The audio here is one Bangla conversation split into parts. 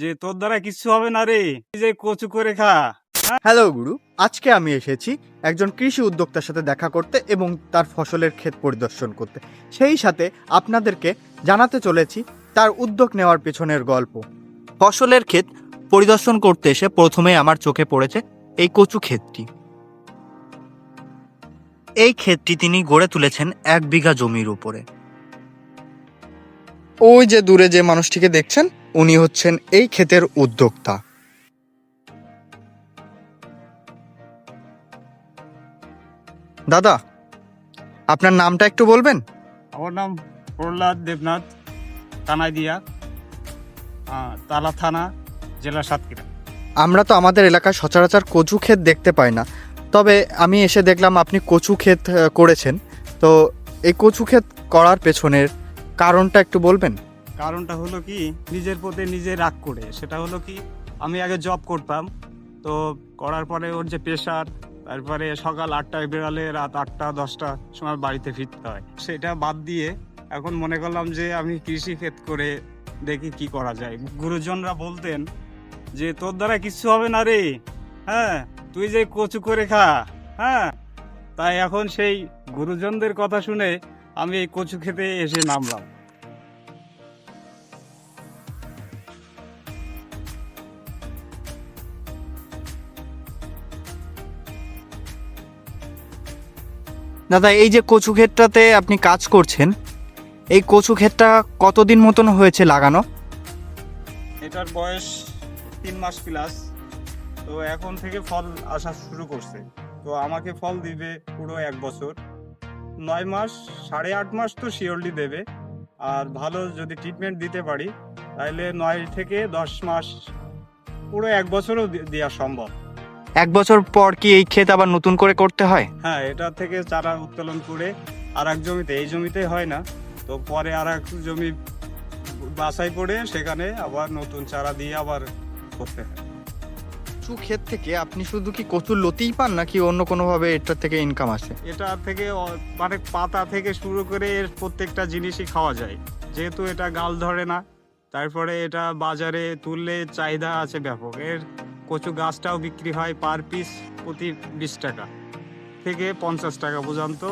যে তোর দ্বারা কিচ্ছু হবে না রে। যে কচু করে খা। হ্যালো গুরু আজকে আমি এসেছি একজন কৃষি উদ্যোক্তার সাথে দেখা করতে এবং তার ফসলের ক্ষেত পরিদর্শন করতে। সেই সাথে আপনাদেরকে জানাতে চলেছি তার উদ্যোগ নেওয়ার পেছনের গল্প। ফসলের ক্ষেত পরিদর্শন করতে এসে প্রথমে আমার চোখে পড়েছে এই কচু ক্ষেতটি। এই ক্ষেতটি তিনি গড়ে তুলেছেন এক বিঘা জমির উপরে। ওই যে দূরে যে মানুষটিকে দেখছেন উনি হচ্ছেন এই ক্ষেতের উদ্যোক্তা। দাদা আপনার নামটা একটু বলবেন? আমার নাম প্রহ্লাদ দেবনাথ কানাইদিয়া আহ, তালা থানা জেলা সাতক্ষীরা। আমরা তো আমাদের এলাকায় সচরাচর কচু ক্ষেত দেখতে পাই না। তবে আমি এসে দেখলাম আপনি কচু ক্ষেত করেছেন। তো এই কচু ক্ষেত করার পেছনের কারণটা একটু বলবেন? কারণটা হলো কি, নিজের প্রতি নিজে রাগ করে। সেটা হলো কি, আমি আগে জব করতাম, তো করার পরে ওর যে প্রেশার তারপরে সকাল আটটায় বেরালে রাত আটটা, দশটা সময় বাড়িতে ফিরতে হয়। সেটা বাদ দিয়ে এখন মনে করলাম যে আমি কৃষি ক্ষেত করে দেখি কি করা যায়। গুরুজনরা বলতেন যে, তোর দ্বারা কিচ্ছু হবে না রে। হ্যাঁ তুই যে কচু করে খা। হ্যাঁ? তাই এখন সেই গুরুজনদের কথা শুনে আমি এই কচু খেতে এসে নামলাম। দাদা, এই যে কচু ক্ষেতটাতে আপনি কাজ করছেন, এই কচু ক্ষেতটা কতদিন মতন হয়েছে লাগানো? এটার বয়স তিন মাস প্লাস তো এখন থেকে ফল আসা শুরু করছে। তো আমাকে ফল দিবে পুরো এক বছর। নয় মাস, সাড়ে আট মাস তো শিওরলি দেবে। আর ভালো যদি ট্রিটমেন্ট দিতে পারি, তাহলে নয় থেকে দশ মাস, পুরো এক বছরও দেওয়া সম্ভব। এক বছর পর কি এই ক্ষেত আবার নতুন করে করতে হয়? হ্যাঁ এটা থেকে চারা উত্তোলন করে আর এক জমিতে এই জমিতে হয় না। তো পরে আর এক জমি বাছাই করে সেখানে আবার নতুন চারা দিয়ে আবার করতে হয়। কচু ক্ষেত থেকে আপনি শুধু কি কচুর লতিই পান নাকি অন্য কোনোভাবে এটার থেকে ইনকাম আসে? এটা থেকে মানে পাতা থেকে শুরু করে এর প্রত্যেকটা জিনিসই খাওয়া যায়। যেহেতু এটা গাল ধরে না তারপরে এটা বাজারে তুললে চাহিদা আছে ব্যাপক। এর কচু গাছটাও বিক্রি হয় পার পিস প্রতি বিশ টাকা থেকে পঞ্চাশ টাকা পর্যন্ত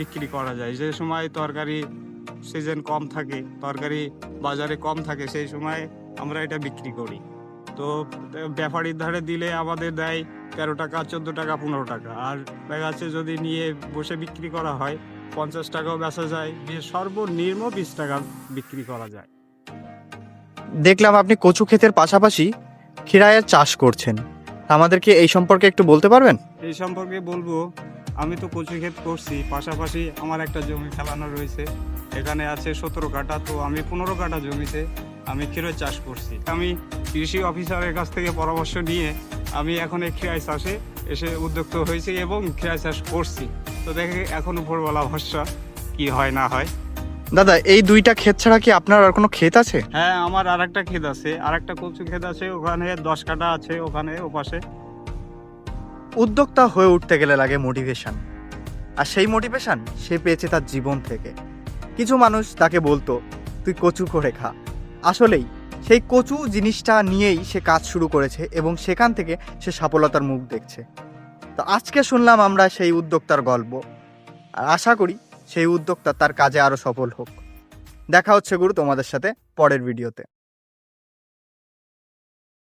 বিক্রি করা যায়। যে সময় তরকারি সিজন কম থাকে, তরকারি বাজারে কম থাকে, সেই সময় আমরা এটা বিক্রি করি। তো ব্যাপারীর ধারে দিলে আমাদের দেয় তেরো টাকা, চোদ্দ টাকা, পনেরো টাকা। আর দেখা যাচ্ছে যদি নিয়ে বসে বিক্রি করা হয়, পঞ্চাশ টাকাও বেচা যায় সর্বনিম্ন বিশ টাকা বিক্রি করা যায়। দেখলাম আপনি কচু ক্ষেতের পাশাপাশি খিরায়ের চাষ করছেন। আমাদেরকে এই সম্পর্কে একটু বলতে পারবেন? এই সম্পর্কে বলব, আমি তো কচু ক্ষেত করছি, পাশাপাশি আমার একটা জমি ফেলানো রয়েছে। এখানে আছে সতেরো কাটা তো আমি পনেরো কাটা জমিতে আমি ক্ষীরের চাষ করছি। আমি কৃষি অফিসারের কাছ থেকে পরামর্শ নিয়ে আমি এখন এই ক্ষীরাই চাষে এসে উদ্যুক্ত হয়েছি এবং ক্ষীরাই চাষ করছি। তো দেখে এখন উপরবেলা ভরসা কি হয় না হয়। দাদা এই দুইটা ক্ষেত ছাড়া কি আপনার আর কোনো ক্ষেত আছে? হ্যাঁ আমার আর একটা ক্ষেত আছে আর একটা কচু ক্ষেত আছে ওখানে দশ কাঠা আছে ওখানে ওপাশে। উদ্যোক্তা হয়ে উঠতে গেলে লাগে মোটিভেশন আর সেই মোটিভেশন সে পেয়েছে তার জীবন থেকে। কিছু মানুষ তাকে বলতো তুই কচু করে খা। আসলেই সেই কচু জিনিসটা নিয়েই সে কাজ শুরু করেছে এবং সেখান থেকে সে সফলতার মুখ দেখছে। তো আজকে শুনলাম আমরা সেই উদ্যোক্তার গল্প। আর আশা করি সেই উদ্যোক্তা তার কাজে আরও সফল হোক। দেখা হচ্ছে গুরু তোমাদের সাথে পরের ভিডিওতে।